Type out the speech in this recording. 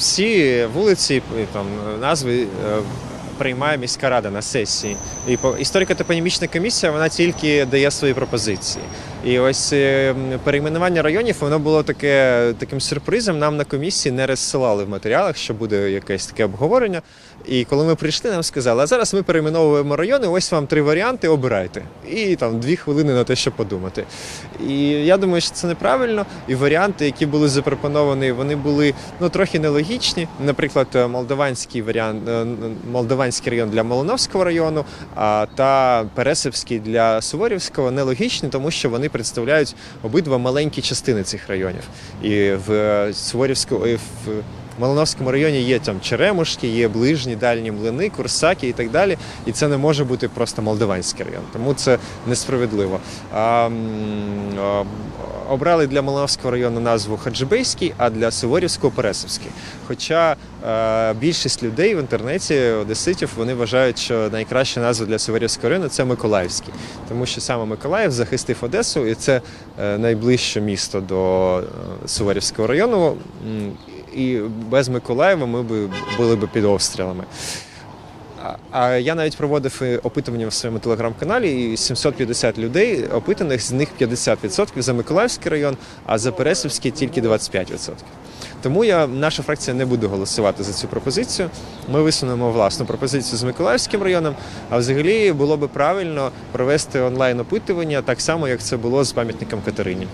всі вулиці, там назви. е, Приймає міська рада на сесії. І по- історико-топонімічна комісія вона тільки дає свої пропозиції. І ось е, перейменування районів воно було таке таким сюрпризом. Нам на комісії не розсилали в матеріалах, що буде якесь таке обговорення. І коли ми прийшли, нам сказали, а зараз ми перейменовуємо райони, ось вам три варіанти, обирайте. І там дві хвилини на те, щоб подумати. І я думаю, що це неправильно. І варіанти, які були запропоновані, вони були ну трохи нелогічні. Наприклад, е, молдаванський варіант, е, молдаванський район для Малиновського району, а та Пересипський для Суворівського нелогічні, тому що вони представляють обидва маленькі частини цих районів. І в Суворівському і в Малиновському районі є там Черемушки, є ближні дальні млини, Курсаки і так далі. І це не може бути просто Молдаванський район. Тому це несправедливо. А, обрали для Малиновського району назву Хаджибейський, а для Суворівського Пересовський. Хоча е, більшість людей в інтернеті, одеситів, вони вважають, що найкраща назва для Суворівського району це Миколаївський, тому що саме Миколаїв захистив Одесу, і це е, найближче місто до е, Суворівського району. І без Миколаєва ми б були б під обстрілами. А- я навіть проводив опитування в своєму телеграм-каналі, і 750 людей опитаних, з них 50% за Миколаївський район, а за Пересівський тільки 25%. Тому я, наша фракція не буде голосувати за цю пропозицію. Ми висунемо власну пропозицію з Миколаївським районом. А взагалі було би правильно провести онлайн опитування так само, як це було з пам'ятником Катерині.